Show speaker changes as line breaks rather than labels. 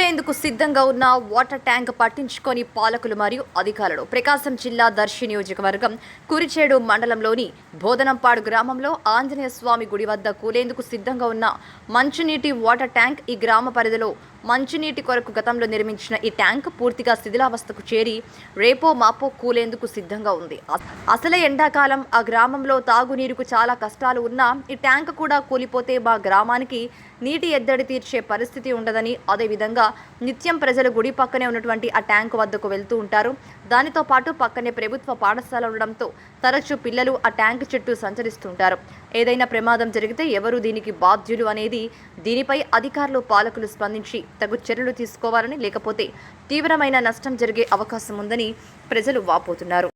సిద్ధంగా ఉన్న water tank పట్టించుకొని పాలకులు మరియు అధికారులు ప్రకాశం జిల్లా దర్శి నియోజకవర్గం కురిచేడు మండలంలోని బోధనంపాడు గ్రామంలో ఆంజనేయ స్వామి గుడి వద్ద కూలేందుకు సిద్ధంగా ఉన్న మంచినీటి వాటర్ ట్యాంక్ ఈ గ్రామ పరిధిలో మంచినీటి కొరకు గతంలో నిర్మించిన ఈ ట్యాంక్ పూర్తిగా శిథిలావస్థకు చేరి రేపో మాపో కూలేందుకు సిద్ధంగా ఉంది. అసలే ఎండాకాలం ఆ గ్రామంలో తాగునీరుకు చాలా కష్టాలు ఉన్నా ఈ ట్యాంక్ కూడా కూలిపోతే మా గ్రామానికి నీటి ఎద్దడి తీర్చే పరిస్థితి ఉండదని అదేవిధంగా నిత్యం ప్రజలు గుడి పక్కనే ఉన్నటువంటి ఆ ట్యాంక్ వద్దకు వెళ్తూ ఉంటారు. దానితో పాటు పక్కనే ప్రభుత్వ పాఠశాల ఉండడంతో తరచూ పిల్లలు ఆ ట్యాంక్ చుట్టూ సంచరిస్తుంటారు. ఏదైనా ప్రమాదం జరిగితే ఎవరు దీనికి బాధ్యులు అనేది దీనిపై అధికారులు పాలకులు స్పందించి తగు చర్యలు తీసుకోవాలని లేకపోతే తీవ్రమైన నష్టం జరిగే అవకాశం ఉందని ప్రజలు వాపోతున్నారు.